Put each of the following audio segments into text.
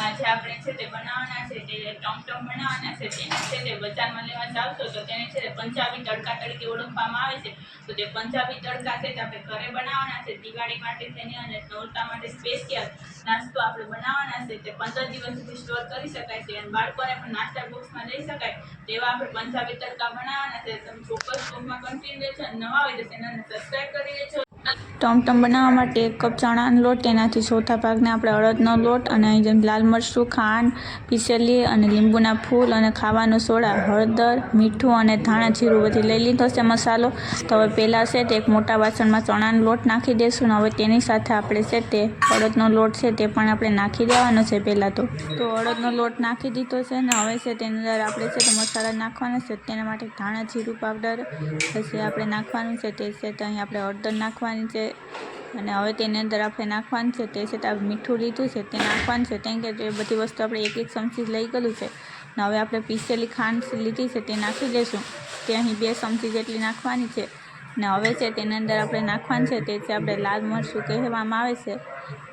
અને આપણે છે તે બનાવવાના છે તે ટમટમ બનાવવાના છે તેને છે તે બજારમાં લેવા ચાલશો તો તેને છે તે પંજાબી તડકા તરીકે ઓળખવામાં આવે છે. તો તે પંજાબી તડકા છે તે આપણે ઘરે બનાવવાના છે. દિવાળી માટે થઈને અને નોરતા માટે સ્પેશિયલ નાસ્તો આપણે બનાવવાના છે. તે પંદર દિવસ સુધી સ્ટોર કરી શકાય છે અને બાળકોને પણ નાસ્તા બોક્સમાં લઈ શકાય. તેવા આપણે પંજાબી તડકા બનાવવાના છે. તમે ચોક્કસ બોક્સમાં કન્ટિન્યુ લેજો અને નવા હોય તો ચેનલને સબસ્ક્રાઈબ કરી દેજો ટમટમ બનાવવા માટે એક કપ ચણાનો લોટ તેનાથી ચોથા ભાગને આપણે અડદનો લોટ અને અહીં જેમ લાલ મરચું, ખાંડ, પીસેલી અને લીંબુના ફૂલ અને ખાવાનો સોડા, હળદર, મીઠું અને ધાણા જીરું બધી લઈ લીધો છે મસાલો. તો હવે પહેલાં છે તે એક મોટા વાસણમાં ચણાનો લોટ નાખી અને હવે તેની સાથે આપણે છે તે અડદનો લોટ છે તે પણ આપણે નાખી દેવાનો છે પહેલાં તો. તો અડદનો લોટ નાખી દીધો છે ને હવે છે તેની અંદર આપણે છે તે મસાલા નાખવાના છે. તેના માટે ધાણા જીરું, પાવડર પછી આપણે નાખવાનું છે. તે છે તો અહીં આપણે હળદર નાખવાની છે અને હવે તેની અંદર આપણે નાખવાનું છે તે છે તે આપણે મીઠું લીધું છે તે નાખવાનું છે કેમ કે તે બધી વસ્તુ આપણે એક એક ચમચી લઈ ગયેલું છે ને હવે આપણે પીસેલી ખાંડ લીધી છે તે નાખી દઈશું તે અહીં બે ચમચી જેટલી નાખવાની છે ને હવે છે તેની અંદર આપણે નાખવાનું છે તે આપણે લાલ મરચું કહેવામાં આવે છે.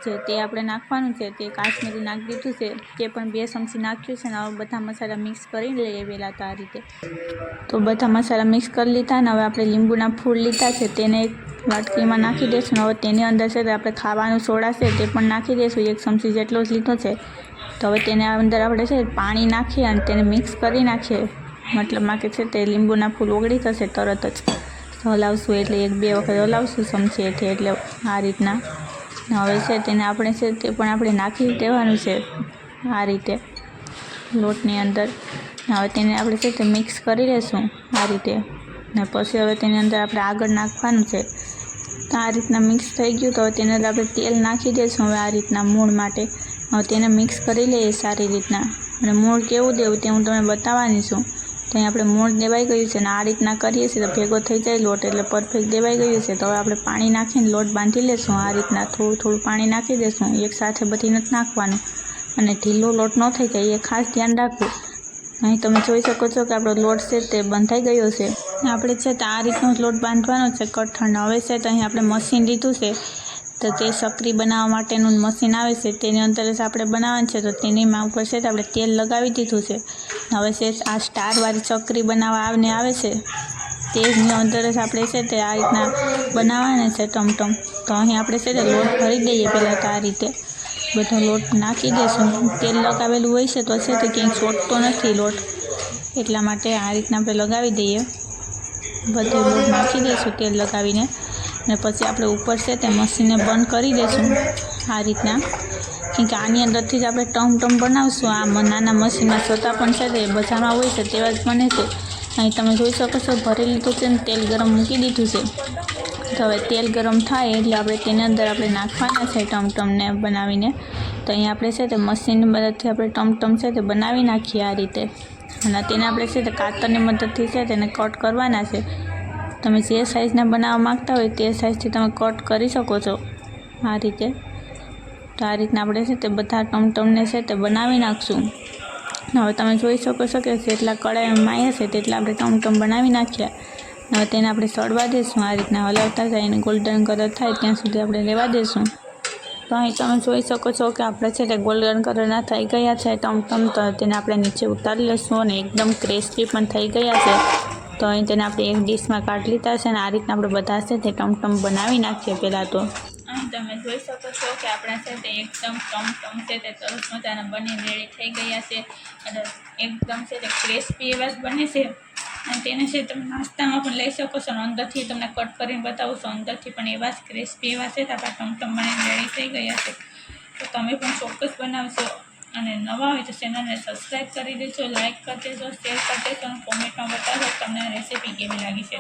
જે તે આપણે નાખવાનું છે તે કાશ્મીરી નાખી દીધું છે. તે પણ બે ચમચી નાખ્યું છે ને હવે બધા મસાલા મિક્સ કરી લઈએ પહેલાં તો આ રીતે. તો બધા મસાલા મિક્સ કરી લીધા ને હવે આપણે લીંબુના ફૂલ લીધા છે તેને એક વાટકીમાં નાખી દઈશું હવે તેની અંદર છે આપણે ખાવાનું સોડા છે તે પણ નાખી દઈશું. એક ચમચી જેટલો જ લીધો છે. તો હવે તેને અંદર આપણે છે પાણી નાખીએ અને તેને મિક્સ કરી નાખીએ. મતલબમાં કે છે તે લીંબુના ફૂલ ઓગળી થશે તરત જ. હલાવશું એટલે એક બે વખત હલાવશું ચમચી એટલે એટલે આ રીતના. હવે છે તેને આપણે છે તે પણ આપણે નાખી દેવાનું છે આ રીતે લોટની અંદર. હવે તેને આપણે છે તે મિક્સ કરી લઈશું આ રીતે. ને પછી હવે તેની અંદર આપણે આગળ નાખવાનું છે. તો આ રીતના મિક્સ થઈ ગયું તો હવે તેની અંદર આપણે તેલ નાખી દઈશું હવે આ રીતના મૂળ માટે. હવે તેને મિક્સ કરી લઈએ સારી રીતના. અને મૂળ કેવું દેવું તે હું તમને બતાવવાની છું. તો અહીં આપણે મૂળ દેવાઈ ગયું છે ને આ રીતના કરીએ છીએ તો ભેગો થઈ જાય લોટ એટલે પરફેક્ટ દેવાઈ ગયું છે. તો હવે આપણે પાણી નાખીને લોટ બાંધી લેશું. આ રીતના થોડું થોડું પાણી નાખી દઈશું એક સાથે બધી નથી નાખવાનું. અને ઢીલો લોટ ન થઈ જાય, એ ખાસ ધ્યાન રાખવું. અહીં તમે જોઈ શકો છો કે આપણો લોટ છે તે બંધાઈ ગયો છે. આપણે છે તો આ રીતનો જ લોટ બાંધવાનો છે. કઠણ. હવે છે તો અહીં આપણે મશીન લીધું છે. તો તે સક્રી બનાવવા માટેનું મશીન આવે છે, તેની અંદર જ આપણે બનાવવાનું છે, તો તેનીમાં ઉપર છે આપણે તેલ લગાવી દીધું છે. હવે છે આ સ્ટારવાળી ચકરી બનાવવા આવને આવે છે. તેની અંદર જ આપણે છે તે આ રીતના બનાવવાને છે ટમટમ. તો અહીં આપણે છે તે લોટ ભરી દઈએ પહેલાં તો આ રીતે. બધો લોટ નાખી દઈશું. તેલ લગાવેલું હોય છે તો છે તે ક્યાંય ચોટતો નથી લોટ. એટલા માટે આ રીતના આપણે લગાવી દઈએ. બધો લોટ નાખી દઈશું તેલ લગાવીને. અને પછી આપણે ઉપર છે તે મશીનને બંધ કરી દઈશું આ રીતના. કેમ કે આની અંદરથી જ આપણે ટમ ટમ બનાવશું. આ નાના મશીનમાં છતાં પણ છે તે બજારમાં હોય છે તેવા જ બને છે. અહીં તમે જોઈ શકો છો ભરી લીધું છે ને તેલ ગરમ મૂકી દીધું છે. તો હવે તેલ ગરમ થાય એટલે આપણે તેની અંદર આપણે નાખવાના છે ટમટમને બનાવીને. તો અહીં આપણે છે તે મશીનની મદદથી આપણે ટમટમ છે તે બનાવી નાખીએ આ રીતે. અને તેને આપણે છે તે કાતરની મદદથી છે તેને કટ કરવાના છે. તમે જે સાઇઝના બનાવવા માગતા હોય તે સાઇઝથી તમે કટ કરી શકો છો. આ રીતે. તો આ રીતના આપણે છે તે બધા ટમટમને છે તે બનાવી નાખશું. હવે તમે જોઈ શકો છો કે જેટલા કડાઈમાં માય છે તેટલા આપણે ટમટમ બનાવી નાખ્યા. હવે તેને આપણે સળવા દઈશું આ રીતના હલાવતા જાય અને ગોલ્ડન કલર થાય ત્યાં સુધી આપણે લેવા દઈશું તો અહીં તમે જોઈ શકો છો કે આપણે છે તે ગોલ્ડન કલરના થઈ ગયા છે ટમટમ તો તેને આપણે નીચે ઉતારી લઈશું અને એકદમ ક્રેસ્પી પણ થઈ ગયા છે. તો અહીં તેને આપણે એક ડીશમાં કાઢી લીધા છે અને આ રીતના આપણે બધા છે તે ટમટમ બનાવી નાખીએ પહેલાં તો. તમે જોઈ શકો છો કે આપણા છે તે એકદમ ટમટમ છે, તે સરસ મજાના બની રેડી થઈ ગયા છે. અને એકદમ છે તે ક્રિસ્પી એવા જ બને છે. અને તેને છે તમે નાસ્તામાં પણ લઈ શકો છો અને અંદરથી તમને કટ કરીને બતાવું છું. અંદરથી પણ એવા જ ક્રિસ્પી એવા છે, તો આપણા ટમટમ બની રેડી થઈ ગયા છે. તો તમે પણ ચોક્કસ બનાવશો. અને નવા હોય તો ચેનલને સબસ્ક્રાઈબ કરી દેજો લાઇક કરી દેજો, શેર કરી દેજો અને કોમેન્ટમાં બતાવજો તમને રેસીપી કેવી લાગી છે